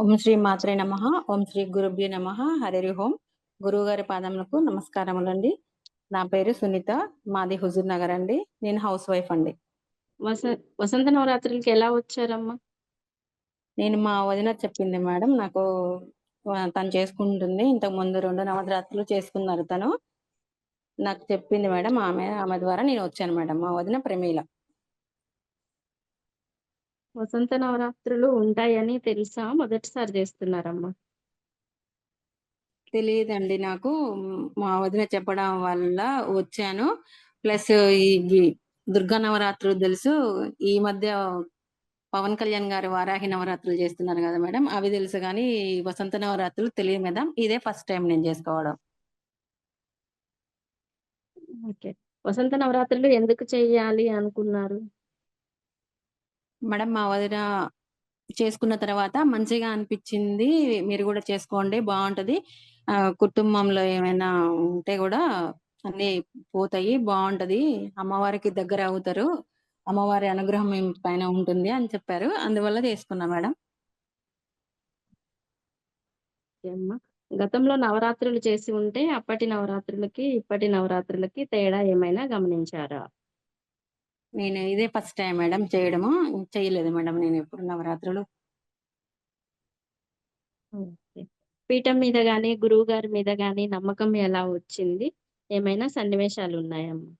ఓం శ్రీ మాత్రే నమ. ఓం శ్రీ గురుభ్య నమ. హరి ఓం. గురువు గారి పాదములకు నమస్కారములండి. నా పేరు సునీత. మాది హుజూర్ నగర్ అండి. నేను హౌస్ వైఫ్ అండి. వస వసంత నవరాత్రులకి ఎలా వచ్చారమ్మా? నేను మా వదిన చెప్పింది మేడం నాకు తను చేసుకుంటుంది. ఇంతకు ముందు రెండు నవరాత్రులు చేసుకున్నారు తను. నాకు చెప్పింది మేడం ఆమె ఆమె ద్వారా నేను వచ్చాను మేడం మా వదిన ప్రమీల. వసంత నవరాత్రులు ఉంటాయని తెలుసా? మొదటిసారి చేస్తున్నారమ్మా. తెలియదండి నాకు. మ్, వదిన చెప్పడం వల్ల వచ్చాను. ప్లస్ ఈ దుర్గా నవరాత్రులు తెలుసు. ఈ మధ్య పవన్ కళ్యాణ్ గారు వారాహి నవరాత్రులు చేస్తున్నారు కదా మేడం. అవి తెలుసు కానీ వసంత నవరాత్రులు తెలియదు మేడం. ఇదే ఫస్ట్ టైం నేను చేసుకోవడం. ఓకే. వసంత నవరాత్రులు ఎందుకు చేయాలి అనుకున్నారు? మేడం మా వదిన చేసుకున్న తర్వాత మంచిగా అనిపించింది. మీరు కూడా చేసుకోండి బాగుంటది. కుటుంబంలో ఏమైనా ఉంటే కూడా అన్ని పోతాయి బాగుంటది. అమ్మవారికి దగ్గర అవుతారు. అమ్మవారి అనుగ్రహం పైన ఉంటుంది అని చెప్పారు. అందువల్ల చేసుకున్నా మేడం. గతంలో నవరాత్రులు చేసి ఉంటే అప్పటి నవరాత్రులకి ఇప్పటి నవరాత్రులకి తేడా ఏమైనా గమనించారా? నేను ఇదే ఫస్ట్ టైం మేడం చేయడము. చేయలేదు మేడం నేను ఎప్పుడు నవరాత్రులు. ఓకే. పీఠం మీద గాని గురువు గారి మీద గాని నమ్మకం ఎలా వచ్చింది? ఏమైనా సన్నివేశాలు ఉన్నాయమ్మా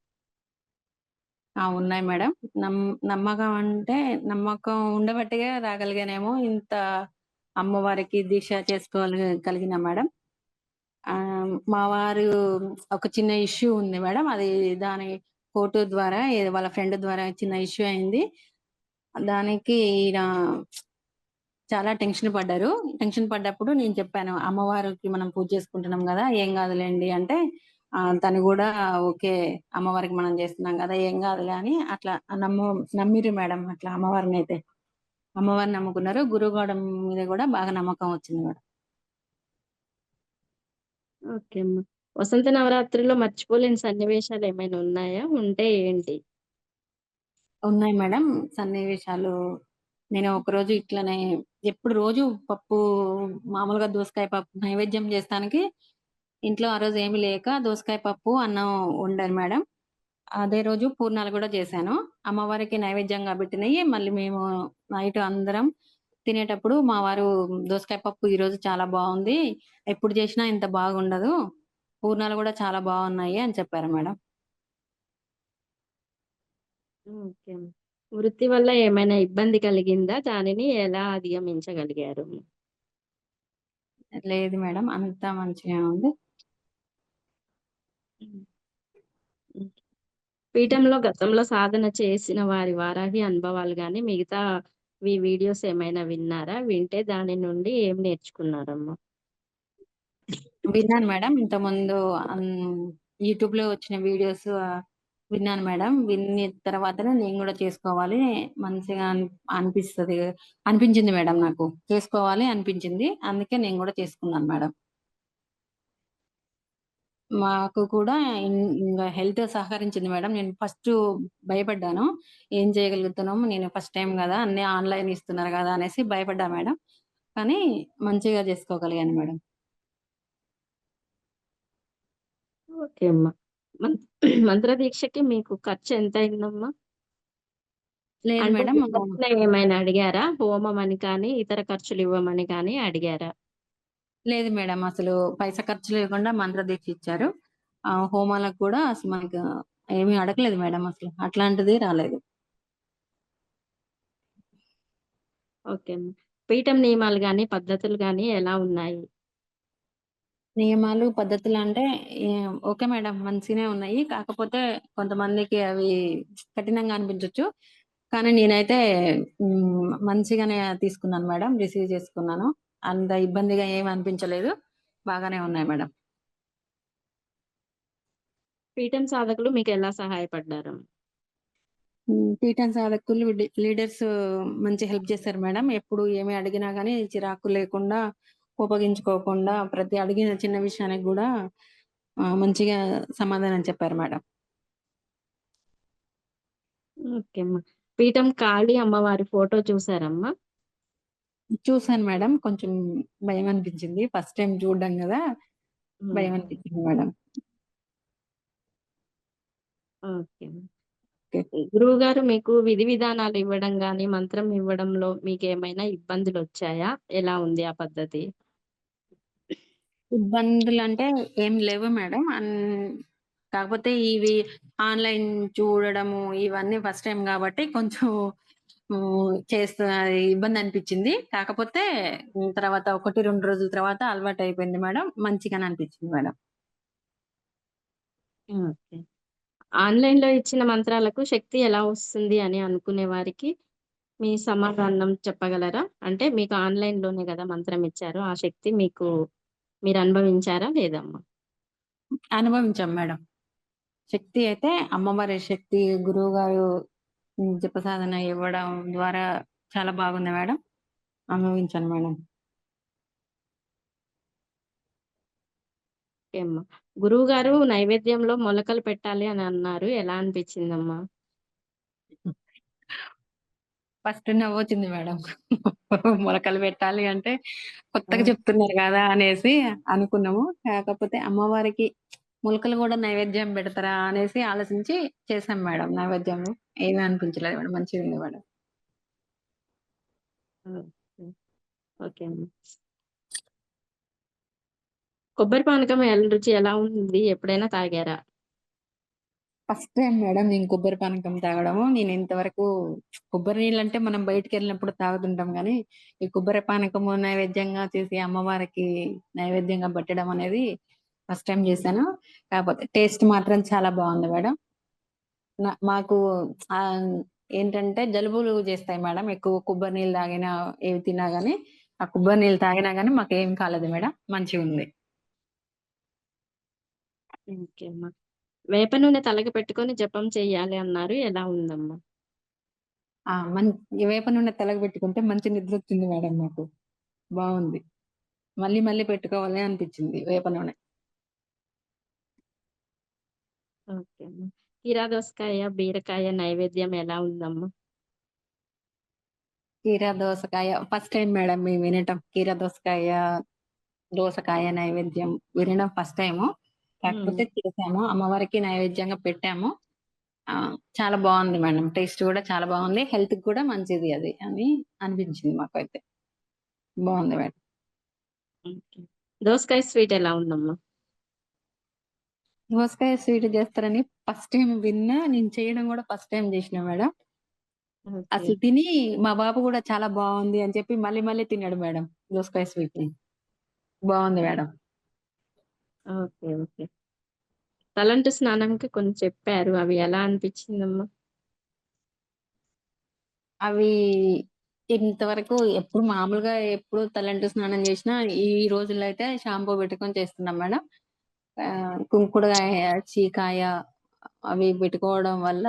ఆ ఉన్నాయి మేడం. నమ్ నమ్మకం అంటే నమ్మకం ఉండబట్టిగా రాగలిగానేమో ఇంత అమ్మవారికి దీక్ష చేసుకోవాలి కలిగిన మేడం. ఆ మా వారు ఒక చిన్న ఇష్యూ ఉంది మేడం. అది దాని ఫోటో ద్వారా వాళ్ళ ఫ్రెండ్ ద్వారా చిన్న ఇష్యూ అయింది. దానికి ఈయన చాలా టెన్షన్ పడ్డారు. టెన్షన్ పడ్డప్పుడు నేను చెప్పాను అమ్మవారికి మనం పూజ చేసుకుంటున్నాం కదా ఏం కాదులేండి అంటే తను కూడా ఓకే అమ్మవారికి మనం చేస్తున్నాం కదా ఏం కాదులే అని అట్లా నమ్ము నమ్మిరు మేడం అట్లా అమ్మవారిని అయితే. అమ్మవారిని నమ్ముకున్నారు. గురుగౌడం మీద కూడా బాగా నమ్మకం వచ్చింది మేడం. ఓకే అమ్మా. వసంత నవరాత్రిలో మర్చిపోలేని సన్నివేశాలు ఏమైనా ఉన్నాయా? ఉంటే ఏంటి? ఉన్నాయి మేడం. సన్నివేశాలు. నేను ఒక రోజు ఇట్లనే ఎప్పుడు రోజు పప్పు మామూలుగా దోసకాయ పప్పు నైవేద్యం చేస్తానికి ఇంట్లో ఆ రోజు ఏమీ లేక దోసకాయ పప్పు అన్నం వండాను మేడం. అదే రోజు పూర్ణాలు కూడా చేశాను. అమ్మవారికి నైవేద్యంగా పెట్టినవి మళ్ళీ మేము నైట్ అందరం తినేటప్పుడు మా వారు దోసకాయ పప్పు ఈ రోజు చాలా బాగుంది. ఎప్పుడు చేసినా ఇంత బాగుండదు. పూర్ణాలు కూడా చాలా బాగున్నాయి అని చెప్పారు మేడం. ఓకే. వృత్తి వల్ల ఏమైనా ఇబ్బంది కలిగిందా? దానిని ఎలా అధిగమించగలిగారు? లేదు మేడం అంతా మంచిగా ఉంది. పీఠంలో గతంలో సాధన చేసిన వారి వారాహి అనుభవాలు కానీ మిగతా ఈ వీడియోస్ ఏమైనా విన్నారా? వింటే దాని నుండి ఏం నేర్చుకున్నారమ్మా? విన్నాను మేడం. ఇంతకుముందు యూట్యూబ్లో వచ్చిన వీడియోస్ విన్నాను మేడం. విన్న తర్వాతనే నేను కూడా చేసుకోవాలి. మంచిగా అనిపిస్తుంది. అనిపించింది మేడం నాకు. చేసుకోవాలి అనిపించింది. అందుకే నేను కూడా చేసుకున్నాను మేడం. మాకు కూడా ఇంకా హెల్త్ సహకరించింది మేడం. నేను ఫస్ట్ భయపడ్డాను. ఏం చేయగలుగుతున్నాము? నేను ఫస్ట్ టైం కదా అన్ని ఆన్లైన్ ఇస్తున్నారు కదా అనేసి భయపడ్డా మేడం. కానీ మంచిగా చేసుకోగలిగాను మేడం. ఓకే అమ్మా. మంత్ర దీక్షకి మీకు ఖర్చు ఎంత అయిందమ్మా? లేదు మేడం ఏమైనా అడిగారా? హోమం అని కానీ ఇతర ఖర్చులు ఇవ్వమని కానీ అడిగారా? లేదు మేడం అసలు పైసా ఖర్చు లేకుండా మంత్ర దీక్ష ఇచ్చారు. ఆ హోమాలకు కూడా అసలు మనకి ఏమీ అడగలేదు మేడం అసలు. అట్లాంటిది రాలేదు. ఓకే పీఠం నియమాలు కానీ పద్ధతులు కానీ ఎలా ఉన్నాయి? నియమాలు పద్ధతులు అంటే ఏ- ఓకే మేడం మంచిగానే ఉన్నాయి. కాకపోతే కొంతమందికి అవి కఠినంగా అనిపించవచ్చు కానీ నేనైతే మ్, మంచిగానే తీసుకున్నాను మేడం రిసీవ్ చేసుకున్నాను. అంత ఇబ్బందిగా ఏమి అనిపించలేదు బాగానే ఉన్నాయి మేడం పీఠం సాధకులు మీకు ఎలా సహాయపడ్డారు. పీఠాన్ సాధకులు లీడర్స్ మంచి హెల్ప్ చేశారు మేడం. ఎప్పుడు ఏమి అడిగినా గాని చిరాకు లేకుండా, కోపగించుకోకుండా ప్రతి అడిగిన చిన్న విషయానికి ఆహ్, మంచిగా సమాధానం చెప్పారు మేడం. ఓకే అమ్మా. పీఠం కాళీ అమ్మవారి ఫోటో చూసారమ్మా? చూసాను మేడం. కొంచెం భయమనిపించింది. ఫస్ట్ టైమ్ చూడడం గదా! హ్మ్. భయమనిపించింది మేడం. ఓకే. ఓకే. గురువుగారు మీకు విధి విధానాలు ఇవ్వడం గాని, మంత్రం ఇవ్వడంలో మీకేమైనా ఇబ్బందులొచ్చాయా? ఎలా ఉంది ఆ పద్ధతి? ఇబ్బందులంటే ఏం లేవు మేడం. కాకపోతే ఇవి ఆన్‌లైన్ చూడడము ఇవన్నీ ఫస్ట్ టైమ్ గాబట్టి కొంచెం హ్మ్. చేస్తూ అది ఇబ్బందనిపిచ్చింది. కాకపోతే. తర్వాత 1, 2 రోజుల తర్వాత అలవాటయిపోయింది మేడం. మంచిగానే అనిపిచ్చింది మేడం. ఓకే. ఆన్‌లైన్‌లో ఇచ్చిన మంత్రాలకు శక్తి ఎలా వస్తుంది అని అనుకునే వారికి మీ సమాధానం చెప్పగలరా? అంటే మీకు ఆన్‌లైన్‌లోనే గదా మంత్రం ఇచ్చారు. ఆ శక్తి మీకు మీరు అనుభవించారా లేదమ్మా? అనుభవించాం మేడం. శక్తి అయితే అమ్మవారి శక్తి గురువుగారు హ్మ్. జపసాధన ఇవ్వడం ద్వారా చాలా బాగుంది మేడం. అనుభవించాను మేడం. ఓకే అమ్మా. గురువుగారు నైవేద్యంలో మొలకలు పెట్టాలి అని అన్నారు. ఎలా అనిపిచ్చిందమ్మా? ఫస్ట్ నవ్వొచ్చింది మేడం. మొలకలు పెట్టాలి అంటే కొత్తగా! చెప్తున్నారు గదా! అనేసి అనుకున్నాము. కాకపోతే అమ్మవారికి మొలకలు గూడా నైవేద్యం బెడతారా అనేసి ఆలోచించి చేశాం మేడం నైవేద్యము. ఏమి అనిపించలేదు మేడం. మంచిగుంది మేడం. ఓకే. కొబ్బరి పానకం ఎల్ రుచి ఎలా ఉంది? ఎప్పుడైనా తాగారా? ఫస్ట్ టైమ్ మేడం నేను కొబ్బరి పానకం తాగడము. నేను ఇంతవరకు కొబ్బరి నీళ్ళంటే మనం బయటికెళ్ళినప్పుడు తాగుతుంటాం గానీ, ఈ కొబ్బరి పానకము నైవేద్యంగా చేసి అమ్మవారికి నైవేద్యంగా పెట్టడం అనేది ఫస్ట్ టైమ్ చేశాను. కాకపోతే టేస్ట్ మాత్రం చాలా బావుంది మేడం. మాకు ఏంటంటే జలుబులు చేస్తాయి మేడం. ఎక్కువ కొబ్బరి నీళ్ళు తాగినా, ఏవి తిన్నా గాని, ఆ కొబ్బరి నీళ్ళు తాగినా గాని మాకేం కాలేదు మేడం. మంచిగుంది. ఓకే అమ్మా. వేప నూనె తలకి పెట్టుకొని జపం చెయ్యాలి అన్నారు. ఎలా ఉందమ్మా? ఆ! మన్ ఈ వేప నూనె తలకు పెట్టుకుంటే మంచి నిద్రొచ్చింది మేడం నాకు. బావుంది. మళ్ళీ మళ్ళీ పెట్టుకోవాలి అనిపిచ్చింది వేప నూనె. ఓకే అమ్మా. కీరా దోసకాయ, బీరకాయ నైవేద్యం ఎలా ఉందమ్మా? కీరా దోసకాయ ఫస్ట్ టైమ్ మేడం మేము వినటం. కీరా దోసకాయ, దోసకాయ నైవేద్యం వినడం ఫస్ట్ టైము. కాకపోతే చేసాము. అమ్మవారికి నైవేద్యంగా పెట్టాము. ఆ! చాలా బావుంది మేడం. టేస్ట్ గూడా చాలా బావుంది. హెల్త్‌కి కూడా మంచిది అది అని అనిపించింది మాకైతే. బావుంది మేడం. ఓకే. దోసకాయ స్వీట్ ఎలా ఉందమ్మా? దోసకాయ స్వీట్ జేస్తారని ఫస్ట్ టైమ్ విన్నా. నేను చేయడం గూడా ఫస్ట్ టైమ్ జేసినా మేడం. అసలు తిని మా బాబు గూడా చాలా బావుంది అని చెప్పి మళ్ళీ మళ్ళీ తిన్నాడు మేడం దోసకాయ స్వీట్‌ని. బావుంది మేడం. ఓకే. ఓకే. తలంటు స్నానంకి కొన్ని చెప్పారు. అవి ఎలా అనిపిచ్చిందమ్మా? అవి ఇంతవరకు ఎప్పుడు మామూలుగా ఎప్పుడు తలంటు స్నానం జేసినా, ఈ రోజుల్లో అయితే షాంపూ పెట్టుకొని చేస్తున్నాం మేడం. కుంకుడుగాయ, చీకాయ అవి పెట్టుకోవడం వల్ల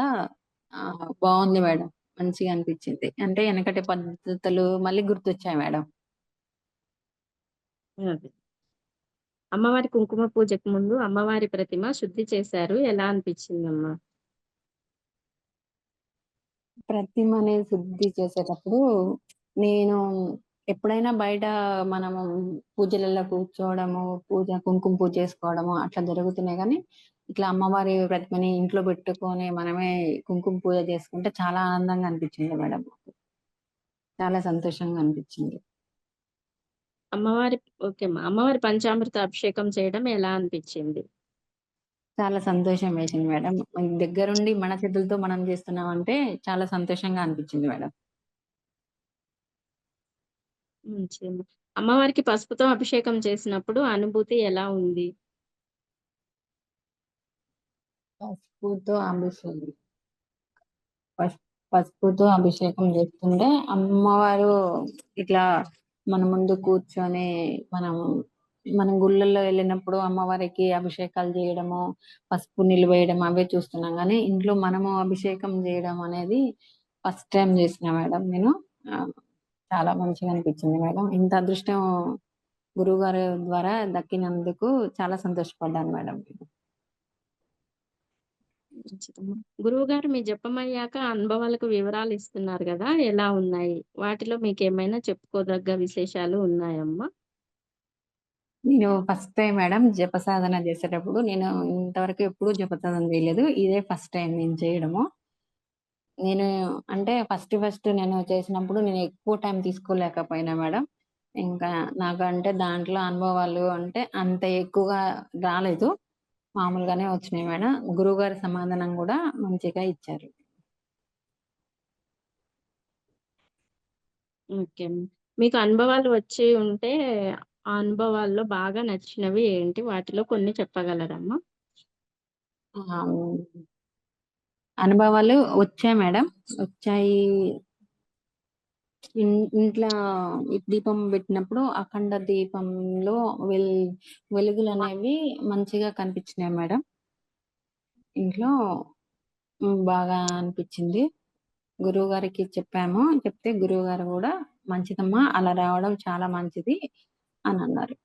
బావుంది మేడం. మంచిగా అనిపిచ్చింది. అంటే ఎనకటి పద్ధతులు మళ్ళీ గుర్తొచ్చాయి మేడం. అమ్మవారి కుంకుమ పూజకు ముందు అమ్మవారి ప్రతిమ శుద్ధి చేశారు. ఎలా అనిపిచ్చిందమ్మా? ప్రతిమని శుద్ధి చేసేటప్పుడు నేను ఎప్పుడైనా బయట మనము పూజలలో కూర్చోవడము, పూజ కుంకుమ పూజ చేసుకోవడము అట్లా జరుగుతున్నాయి గానీ, ఇట్లా అమ్మవారి ప్రతిమని ఇంట్లో పెట్టుకొని మనమే కుంకుమ పూజ చేసుకుంటే చాలా ఆనందంగా అనిపించింది మేడం. చాలా సంతోషంగా అనిపించింది. అమ్మవారి ఓకే అమ్మా. అమ్మవారి పంచామృత అభిషేకం చేయడం ఎలా అనిపిచ్చింది? చాలా సంతోషం వేసింది మేడం. దగ్గరుండి మన చేతులతో మనం చేస్తున్నామంటే చాలా సంతోషంగా అనిపించింది మేడం. అమ్మవారికి పసుపుతో అభిషేకం చేసినప్పుడు అనుభూతి ఎలా ఉంది? పసుపుతో అభిషేకం పసుపుతో అభిషేకం చేస్తుంటే అమ్మవారు ఇట్లా మన ముందు కూర్చొని మనం మనం గుళ్ళల్లో వెళ్ళినప్పుడు అమ్మవారికి అభిషేకాలు చేయడము, పసుపు నిలువేయడం అవే చూస్తున్నాం కానీ ఇంట్లో మనము అభిషేకం చేయడం అనేది ఫస్ట్ టైం చేసిన మేడం నేను. చాలా మంచిగా అనిపించింది మేడం. ఇంత అదృష్టం గురువుగారి ద్వారా దక్కినందుకు చాలా సంతోషపడ్డాను మేడం. మంచిదమ్మా. గురువుగారు మీ జపమయ్యాక అనుభవాలకు వివరాలు ఇస్తున్నారు గదా! ఎలా ఉన్నాయి? వాటిలో మీకేమైనా చెప్పుకోదగ్గ విశేషాలు ఉన్నాయమ్మా? నేను ఫస్ట్ టైమ్ మేడం జప సాధన చేసేటప్పుడు నేను ఇంతవరకు ఎప్పుడూ జప సాధన చేయలేదు. ఇదే ఫస్ట్ టైమ్ నేను చేయడము. నేను అంటే ఫస్ట్ ఫస్ట్ నేను చేసినప్పుడు నేను ఎక్కువ టైం తీసుకోలేకపోయినా మేడం. ఇంకా నాకంటే దాంట్లో అనుభవాలు అంటే అంత ఎక్కువగా రాలేదు. మామూలుగానే వచ్చినాయి మేడం. గురువుగారి సమాధానం గూడా మంచిగా ఇచ్చారు. ఓకే. మీకు అనుభవాలు వచ్చి ఉంటే, ఆ అనుభవాల్లో బాగా నచ్చినవి ఏంటి? వాటిలో కొన్ని చెప్పగలరమ్మా? అనుభవాలు వచ్చాయి మేడం. వచ్చాయి. ఇంట్లో దీపం పెట్టినప్పుడు అఖండ దీపంలో వెల్ వెలుగులనేవి మంచిగా కనిపించినాయి మేడం. ఇంట్లో బాగా అనిపించింది. గురువు గారికి చెప్పాము. చెప్తే గురువు గారు కూడా మంచిదమ్మా అలా రావడం చాలా మంచిది అని అన్నారు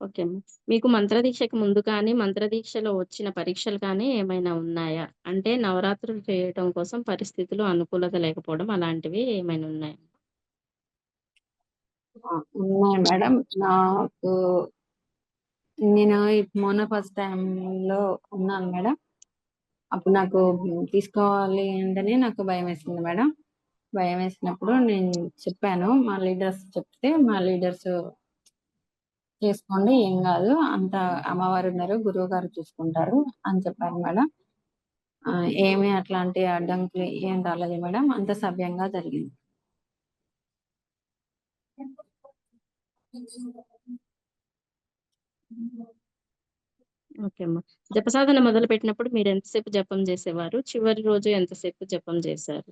ఓకే మీకు మంత్రదీక్షకు ముందు కానీ, మంత్రదీక్షలో వచ్చిన పరీక్షలు కానీ ఏమైనా ఉన్నాయా? అంటే నవరాత్రులు చేయటం కోసం పరిస్థితులు అనుకూలత లేకపోవడం అలాంటివి ఏమైనా ఉన్నాయా? ఉన్నాయి మేడం. నాకు నేను మొన్న ఫస్ట్ టైమ్‌లో ఉన్నాను మేడం. అప్పుడు నాకు తీసుకోవాలి అంటేనే నాకు భయం వేసింది మేడం. భయం వేసినప్పుడు నేను చెప్పాను. మా లీడర్స్ చెప్తే మా లీడర్స్ చేసుకోండి ఏం కాదు అంత అమ్మవారు ఉన్నారు గురువు గారు చూసుకుంటారు అని చెప్పారు మేడం. ఏమి అట్లాంటి అడ్డంకులు ఏం రాలేదు మేడం. అంత సవ్యంగా జరిగింది. ఓకే అమ్మా. జపసాధన మీరు ఎంతసేపు జపం చేసేవారు చివరి రోజు ఎంతసేపు జపం చేశారు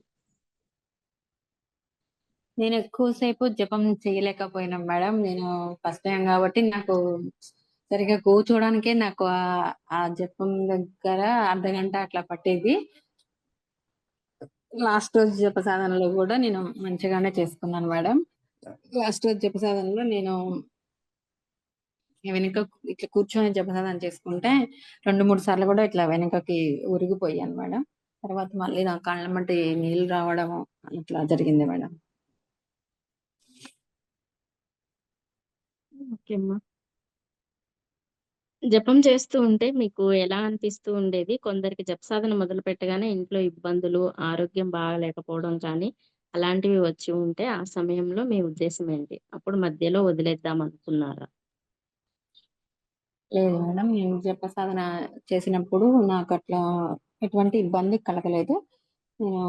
నేను ఎక్కువ సేపు జపం చేయలేకపోయినా మేడం. నేను ఫస్ట్ టైం కాబట్టి నాకు సరిగ్గా కూర్చోవడానికే నాకు ఆ జపం దగ్గర అర్ధగంట అట్లా పట్టేది. లాస్ట్ రోజు జపసాధనలో కూడా నేను మంచిగానే చేసుకున్నాను మేడం. లాస్ట్ రోజు జపసాధనలో నేను వెనుక ఇట్లా కూర్చొని జప సాధన చేసుకుంటే 2, 3 సార్లు కూడా ఇట్లా వెనకకి ఉరిగిపోయాను మేడం. తర్వాత మళ్ళీ నా మట్టి నీళ్ళు రావడం ఇట్లా జరిగింది మేడం. ఓకే అమ్మా. జపం చేస్తూ ఉంటే మీకు ఎలా అనిపిస్తూ ఉండేది? కొందరికి జపసాధన మొదలుపెట్టగానే ఇంట్లో ఇబ్బందులు, ఆరోగ్యం బాగాలేకపోవడం కానీ, అలాంటివి వచ్చి ఉంటే ఆ సమయంలో మీ ఉద్దేశ్యం ఏంటి? అప్పుడు మధ్యలో వదిలేద్దాం అనుకున్నారా? లేదు మేడం. నేను జపసాధన చేసినప్పుడు నాకట్లా ఎటువంటి ఇబ్బంది కలగలేదు. నేను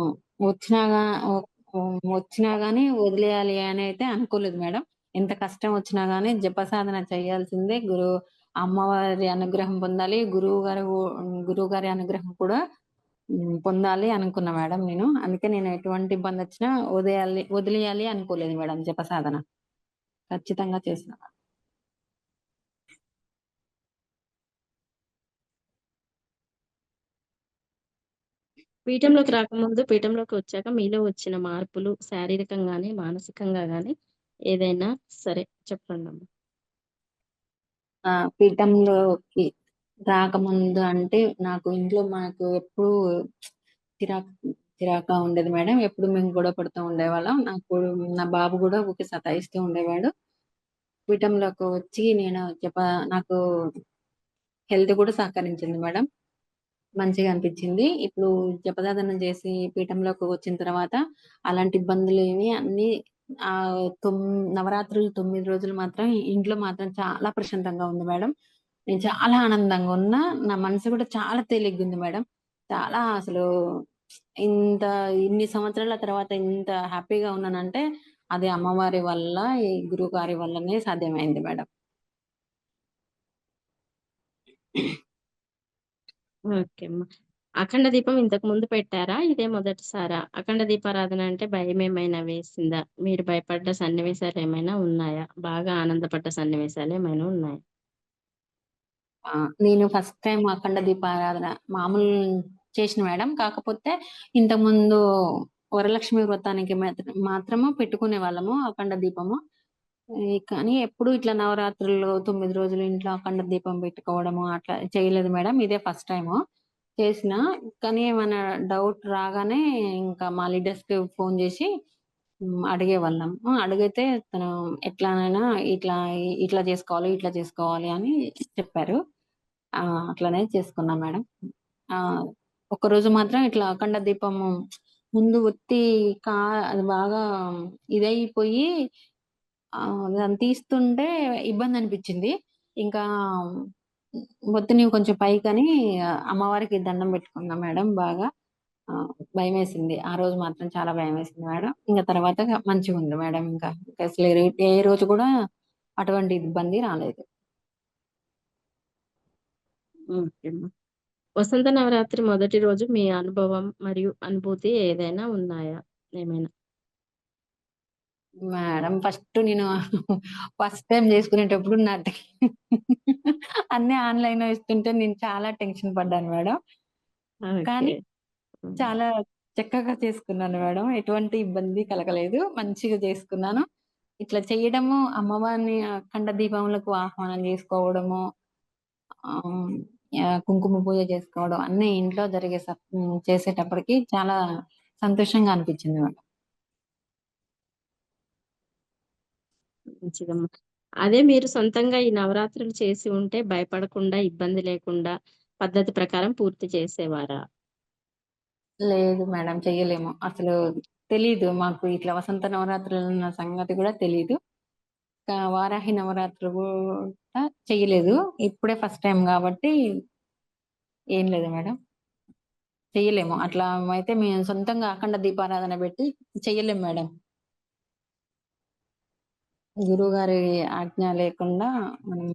వచ్చినా గా ఒ హ్మ్. వచ్చినా గాని వదిలేయాలి అని అయితే అనుకోలేదు మేడం. ఎంత కష్టం వచ్చినా గాని జపసాధన చేయాల్సిందే. గురు అమ్మవారి అనుగ్రహం పొందాలి. గురువు గారు గురువు గారి అనుగ్రహం కూడా పొందాలి అనుకున్నా మేడం నేను. అందుకే నేను ఎటువంటి ఇబ్బంది వచ్చినా వదిలేయాలి వదిలేయాలి అనుకోలేదు మేడం జపసాధన. ఖచ్చితంగా చేసిన. పీఠంలోకి రాకముందు, పీఠంలోకి వచ్చాక మీలో వచ్చిన మార్పులు శారీరకంగానే మానసికంగా గానీ ఏదైనా సరే చెప్పండి ఆ! పీఠంలోకి రాకముందు అంటే నాకు ఇంట్లో మాకు ఎప్పుడు చిరాకు చిరాకుగా ఉండేది మేడం. ఎప్పుడు మేము గొడవ పడుతూ ఉండేవాళ్ళం. నాకు నా బాబు కూడా ఊకే సతాయిస్తూ ఉండేవాడు. పీఠంలోకి వచ్చి నేను జప నాకు హెల్త్ కూడా సహకరించింది మేడం. మంచిగా అనిపించింది. ఇప్పుడు జపదాదనం చేసి పీఠంలోకి వచ్చిన తర్వాత అలాంటి ఇబ్బందులు ఏమి అన్ని ఆ తొమ్ నవరాత్రులు తొమ్మిది రోజులు మాత్రం ఇంట్లో మాత్రం చాలా ప్రశాంతంగా ఉంది మేడం. నేను చాలా ఆనందంగా ఉన్నా. నా మనసు కూడా చాలా తేలిగ్గుంది మేడం. చాలా అసలు ఇంత ఇన్ని సంవత్సరాల తర్వాత ఇంత హ్యాపీగా ఉన్నానంటే అది అమ్మవారి వల్ల, ఈ గురువు గారి వల్లనే సాధ్యమైంది మేడం. ఓకే అమ్మా. అఖండ దీపం ఇంతకు ముందు పెట్టారా? ఇదే మొదటిసారా? అఖండ దీపారాధన అంటే భయం ఏమైనా వేసిందా? మీరు భయపడ్డ సన్నివేశాలు ఏమైనా ఉన్నాయా? బాగా ఆనందపడ్డ సన్నివేశాలు ఏమైనా ఉన్నాయా? ఆ! నేను ఫస్ట్ టైం అఖండ దీపారాధన మామూలు చేసిన మేడం. కాకపోతే ఇంతకుముందు వరలక్ష్మి వ్రతానికి మాత్రము మాత్రము పెట్టుకునేవాళ్ళము అఖండ దీపము. కానీ ఎప్పుడు ఇట్లా నవరాత్రుల్లో తొమ్మిది రోజులు ఇంట్లో అఖండ దీపం పెట్టుకోవడము అట్లా చేయలేదు మేడం. ఇదే ఫస్ట్ టైము. చేసిన కానీ ఏమైనా డౌట్ రాగానే ఇంకా మా లీడర్స్‌కి ఫోన్ చేసి హ్మ్. అడిగేవాళ్ళం. అడిగితే తను ఎట్లానైనా ఇట్లా ఇట్లా చేసుకోవాలి, ఇట్లా చేసుకోవాలి అని చెప్పారు. అట్లానే అట్లనే చేసుకున్నా మేడం. ఒకరోజు మాత్రం ఇట్లా అఖండ దీపము ముందు ఒత్తి కా అది బాగా ఇదైపోయి దాన్ని తీస్తుంటే ఇబ్బంది అనిపించింది ఇంకా ఒత్తిని కొంచెం పైకని అమ్మవారికి దండం పెట్టుకున్నా మేడం బాగా. భయం వేసింది ఆ రోజు మాత్రం చాలా భయం వేసింది మేడం. ఇంకా తర్వాత మంచిగుంది మేడం ఇంకా. అసలు ఏ రోజు కూడా అటువంటి ఇబ్బంది రాలేదు. ఓకే వసంత నవరాత్రి మొదటి రోజు మీ అనుభవం మరియు అనుభూతి ఏదైనా ఉన్నాయా? ఏమైనా? మేడం ఫస్ట్ నేను ఫస్ట్ టైమ్ చేసుకునేటప్పుడు నా టె అన్నీ ఆన్‌లైన్‌లో ఇస్తుంటే నేను చాలా టెన్షన్ పడ్డాను మేడం. కానీ. చాలా చక్కగా చేసుకున్నాను మేడం. ఎటువంటి ఇబ్బంది కలగలేదు. మంచిగా చేసుకున్నాను. ఇట్లా చేయడము అమ్మవారిని అఖండ దీపములకు ఆహ్వానం చేసుకోవడము! కుంకుమ పూజ చేసుకోవడం అన్నీ ఇంట్లో జరిగే. చేసేటప్పటికి చాలా సంతోషంగా అనిపించింది మేడం. మంచిదమ్మా. అదే మీరు సొంతంగా ఈ నవరాత్రులు చేసి ఉంటే భయపడకుండా, ఇబ్బంది లేకుండా పద్ధతి ప్రకారం పూర్తి చేసేవారా? లేదు మేడం. చెయ్యలేము. అసలు తెలీదు. మాకు ఇట్లా వసంత నవరాత్రులు ఉన్న సంగతి కూడా తెలీదు. వారాహి నవరాత్రులు కూడా చెయ్యలేదు. ఇప్పుడే ఫస్ట్ టైం కాబట్టి ఏం లేదు మేడం. చెయ్యలేము. అట్లా అయితే మేము సొంతంగా అఖండ దీపారాధన పెట్టి చెయ్యలేము మేడం. గురువుగారి ఆజ్ఞ లేకుండా మనం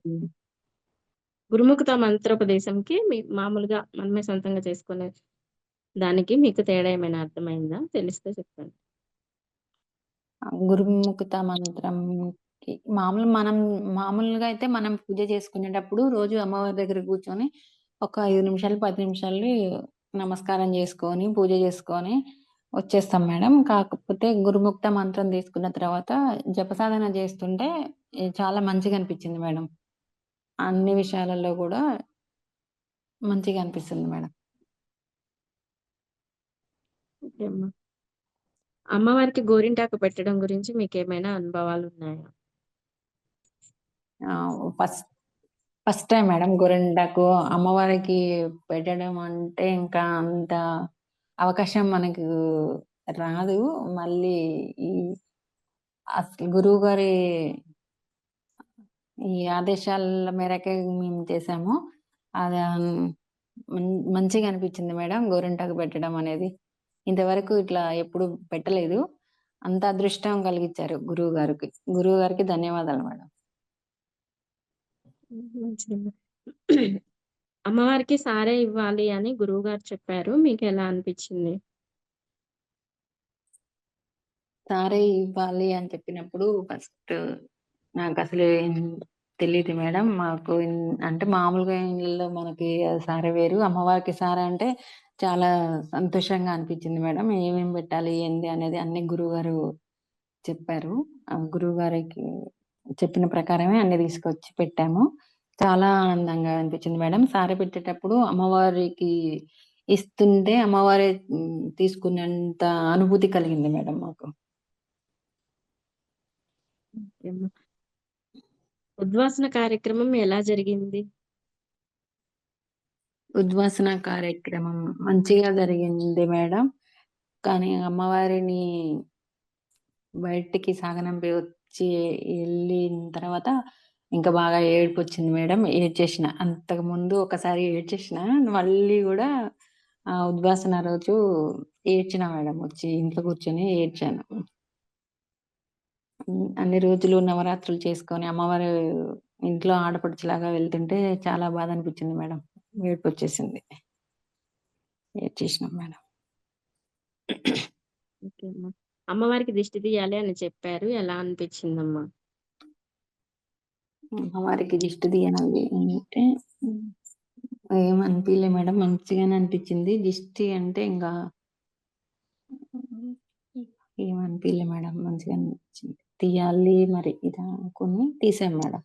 గురుముఖత మంత్రోపదేశంకి మీ మామూలుగా మనమే సొంతంగా చేసుకునే దానికి మీకు తేడా ఏమైనా అర్థమైందా? తెలిస్తే చెప్పండి. గురుముఖత మంత్రంకి మామూలు మనం మామూలుగా అయితే మనం పూజ చేసుకునేటప్పుడు రోజు అమ్మవారి దగ్గర కూర్చొని ఒక 5 నిమిషాలు, 10 నిమిషాలు నమస్కారం చేసుకొని, పూజ చేసుకొని వచ్చేస్తాం మేడం. కాకపోతే గురుముక్త మంత్రం తీసుకున్న తర్వాత జపసాధన చేస్తుంటే చాలా మంచిగా అనిపించింది మేడం. అన్ని విషయాలలో గూడా మంచిగా అనిపిస్తుంది మేడం. అమ్మవారికి గోరింటాకు పెట్టడం గురించి మీకేమైనా అనుభవాలున్నాయా? ఆ! ఫస్ట్ ఫస్ట్ టైమ్ మేడం గోరింటాకు అమ్మవారికి పెట్టడం అంటే ఇంకా అంత అవకాశం మనకు రాదు. మళ్ళీ ఈ అసలు గురువు గారి ఈ ఆదేశాల మేరకే మేము చేసాము. అది మంచిగా అనిపించింది మేడం గోరింటాకు పెట్టడం అనేది. ఇంతవరకు ఇట్లా ఎప్పుడు పెట్టలేదు. అంత అదృష్టం కలిగిచ్చారు గురువుగారికి. గురువుగారికి ధన్యవాదాలు మేడం. అమ్మవారికి సారే ఇవ్వాలి అని గురువు గారు చెప్పారు. మీకు ఎలా అనిపించింది సారే ఇవ్వాలి అని చెప్పినప్పుడు ఫస్ట్ నాకు ఏం తెలియదు మేడం. మాకు అంటే మామూలుగా ఇళ్ళలో మనకి సారే వేరు. అమ్మవారికి సారే అంటే చాలా సంతోషంగా అనిపించింది మేడం. ఏమేం పెట్టాలి, ఏంది అనేది అన్ని గురువుగారు చెప్పారు. ఆ గురువుగారికి చెప్పిన ప్రకారమే అన్ని తీసుకొచ్చి పెట్టాము. చాలా ఆనందంగా అనిపించింది మేడం. సారె పెట్టేటప్పుడు అమ్మవారికి ఇస్తుంటే అమ్మవారే హ్మ్, తీసుకున్నంత అనుభూతి కలిగింది మేడం మాకు. ఉద్వాసన కార్యక్రమం ఎలా జరిగింది? ఉద్వాసన కార్యక్రమం మంచిగా జరిగింది మేడం. కానీ అమ్మవారిని బయటికి సాగనంపి వచ్చి ఎళ్ళిన తర్వాత ఇంకా బాగా ఏడుపొచ్చింది మేడం. ఏడ్చేసిన. అంతకుముందు ఒకసారి ఏడ్చేసిన. మళ్ళీ కూడా ఆ ఉద్వాసన రోజు ఏడ్చిన మేడం. వచ్చి ఇంట్లో కూర్చొని ఏడ్చాను. అన్ని రోజులు నవరాత్రులు చేసుకొని అమ్మవారు ఇంట్లో ఆడపడుచులాగా వెళ్తుంటే చాలా బాధ అనిపించింది మేడం. ఏడుపొచ్చేసింది. ఏడ్చేసినాం మేడం. అమ్మవారికి దిష్టి తీయాలి అని చెప్పారు. ఎలా అనిపించిందమ్మా? అమ్మవారికి దిష్టి తీయాలి అంటే ఏం అనిపియలే మేడం. మంచిగానే అనిపించింది. దిష్టి అంటే ఇంగా ఏం అనిపియలే మేడం. మంచిగా అనిపించింది. తీయాలి మరి ఇది అనుకుని తీసాం మేడం.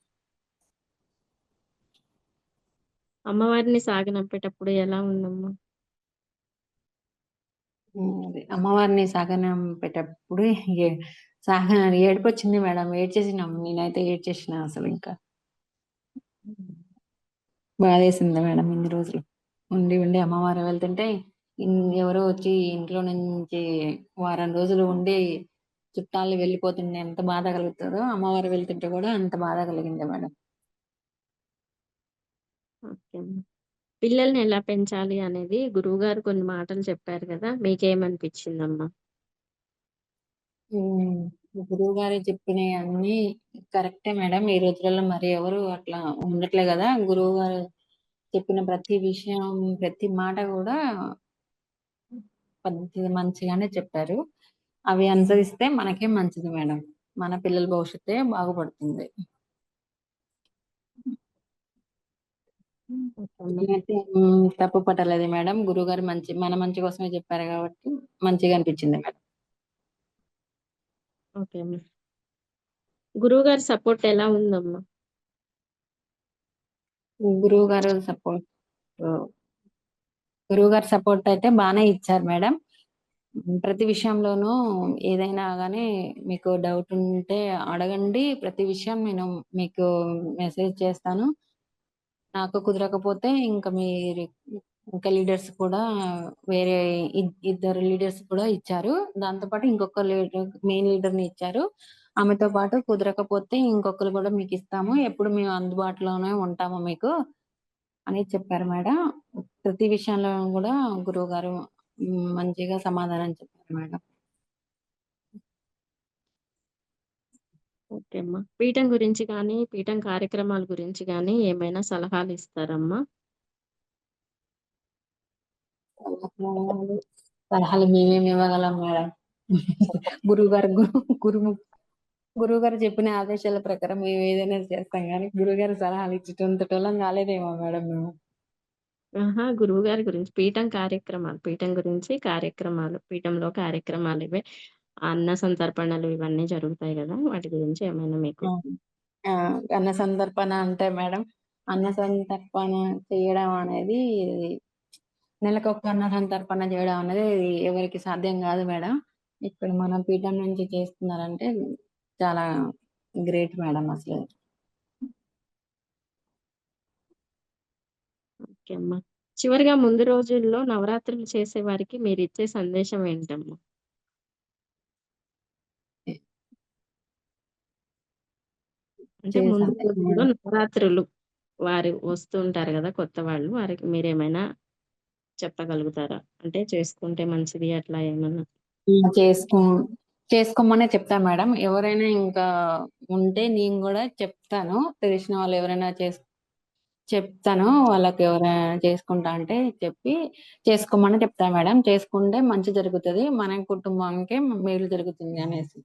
అమ్మవారిని సాగనంపేటప్పుడు ఎలా ఉందమ్మా? అమ్మవారిని సాగనంపేటప్పుడు ఏ ఏడుపు వచ్చింది మేడం. ఏడ్చేసినాం. నేనైతే ఏడ్ చేసినా అసలు ఇంకా బాధేసింది మేడం ఇన్ని రోజులు. ఉండి ఉండి అమ్మవారు వెళ్తుంటే ఎవరో వచ్చి ఇంట్లో నుంచి వారం రోజులు ఉండి చుట్టాలు వెళ్ళిపోతుండే ఎంత బాధ కలుగుతుందో అమ్మవారు వెళ్తుంటే కూడా అంత బాధ కలిగింది మేడం. ఓకే పిల్లల్ని ఎలా పెంచాలి అనేది గురువు గారు కొన్ని మాటలు చెప్పారు కదా! మీకేమనిపించిందమ్మా? గురువు గారు చెప్పిన అన్ని కరెక్టే మేడం. ఈ రోజులలో మరి ఎవరు అట్లా ఉండట్లే గురువు గారు చెప్పిన ప్రతి విషయం, ప్రతి మాట కూడా పద్ధతి మంచిగానే చెప్పారు. అవి అనుసరిస్తే మనకే మంచిది మేడం. మన పిల్లల భవిష్యత్తే బాగుపడుతుంది. నేనైతే తప్పు పట్టలేదు మేడం. గురువుగారు మంచి మన మంచి కోసమే చెప్పారు కాబట్టి మంచిగా అనిపించింది మేడం. ఓకే అమ్మా. గురువుగారి సపోర్ట్ ఎలా ఉందమ్మా? గురువుగారు సపోర్ట్ గురువుగారి సపోర్ట్ అయితే బాగానే ఇచ్చారు మేడం. ప్రతి విషయంలోనూ ఏదైనా కానీ మీకు డౌట్ ఉంటే అడగండి. ప్రతి విషయం నేను మీకు మెసేజ్ చేస్తాను. నాకు కుదరకపోతే ఇంక మీరు ఇంకా లీడర్స్ కూడా వేరే ఇద్ ఇద్దరు లీడర్స్ కూడా ఇచ్చారు. దాంతో పాటు ఇంకొక లీడర్ మెయిన్ లీడర్‌ని ఇచ్చారు. ఆమెతో పాటు కుదరకపోతే ఇంకొకరు కూడా మీకు ఇస్తాము ఎప్పుడు మేము అందుబాటులోనే ఉంటాము మీకు అని చెప్పారు మేడం. ప్రతి విషయంలో కూడా గురువు గారు మంచిగా సమాధానం చెప్పారు మేడం. ఓకే అమ్మా. పీఠం గురించి కానీ పీఠం కార్యక్రమాల గురించి కానీ ఏమైనా సలహాలు ఇస్తారమ్మా? సలహాలు, మేమేమి ఇవ్వగలం మేడం. గురువుగారు గురు గురుము గురువుగారు చెప్పిన ఆదేశాల ప్రకారం మేము ఏదైనా చేస్తాం గానీ, గురువుగారు సలహాలు ఇచ్చేటంతటోళ్ళం కాలేదేమో మేడం మేము. ఆహా! గురువుగారి గురించి పీఠం కార్యక్రమాలు, పీఠం గురించి కార్యక్రమాలు, పీఠంలో కార్యక్రమాలు ఇవే అన్న సంతర్పణలు ఇవన్నీ జరుగుతాయి గదా! వాటి గురించి ఏమైనా మీకు! అన్న సంతర్పణ అంటే మేడం, అన్న సంతర్పణ చేయడం అనేది నెలకొక అన్న సంతర్పణ చేయడం అనేది ఎవరికీ సాధ్యం గాదు మేడం. ఇక్కడ మన పీఠం నుంచి చేస్తున్నారంటే చాలా గ్రేట్ మేడం అసలు. అమ్మా. చివరగా ముందు రోజుల్లో నవరాత్రులు చేసేవారికి మీరిచ్చే సందేశం ఏంటమ్మా? అంటే చేసే ముందు నవరాత్రులు వారు వస్తూ ఉంటారు గదా! కొత్త వాళ్ళు. వారికి మీరేమైనా చెప్పగలుగుతారా? అంటే చేసుకుంటే మంచిది అట్లా ఏమన్నా? చేసుకో చేసుకోమనే చెప్తాను మేడం. ఎవరైనా ఇంకా ఉంటే నేను కూడా చెప్తాను. తెలిసిన వాళ్ళు ఎవరైనా చేస్ చెప్తాను. వాళ్ళకి ఎవరైనా చేసుకుంటా అంటే చెప్పి చేసుకోమని చెప్తాను మేడం. చేసుకుంటే మంచి జరుగుతది. మన కుటుంబానికి మేలు జరుగుతుంది అనేసి.